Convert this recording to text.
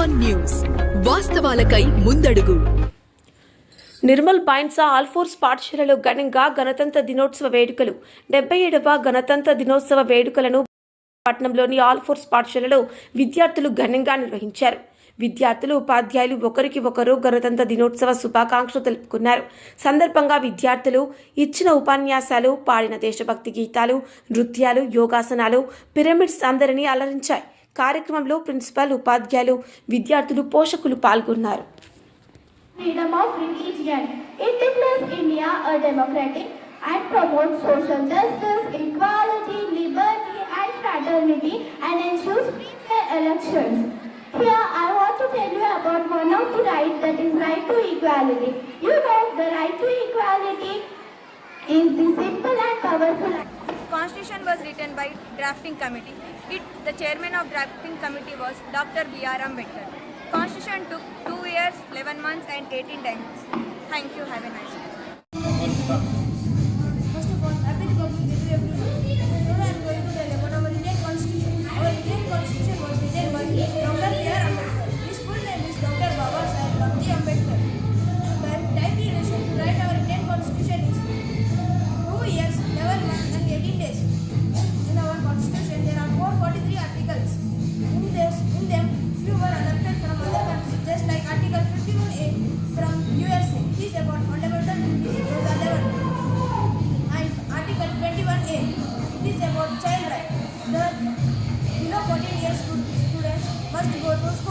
One news వాస్తవాలకై ముందడుగు. నిర్మల్ బైన్సా ఆల్ఫోర్స్ పాఠశాలలో ఘనంగా గణతంత్ర దినోత్సవ వేడుకలు. డెబ్బై ఏడవ గణతంత్ర దినోత్సవ వేడుకలను పట్టణంలోని ఆల్ఫోర్స్ పాఠశాలలో విద్యార్థులు ఘనంగా నిర్వహించారు. విద్యార్థులు ఉపాధ్యాయులు ఒకరికి ఒకరు గణతంత్ర దినోత్సవ శుభాకాంక్షలు తెలుపుకున్నారు. సందర్భంగా విద్యార్థులు ఇచ్చిన ఉపన్యాసాలు పాడిన దేశభక్తి గీతాలు నృత్యాలు యోగాసనాలు పిరమిడ్స్ అందరినీ అలరించాయి. కార్యక్రమంలో ప్రిన్సిపాల్ ఉపాధ్యాయులు విద్యార్థులు పోషకులు పాల్గొన్నారు freedom of religion. It declares India a democratic and promotes social justice, equality, liberty and fraternity and ensures free fair elections. Here I want to tell you about one of the rights that is right to equality. You know the right to equality is the simple and powerful. Constitution was written by drafting committee. It, the chairman of drafting committee was Dr. B.R. Ambedkar. Constitution took 2 years, 11 months and 18 days. Thank you. Have a nice day.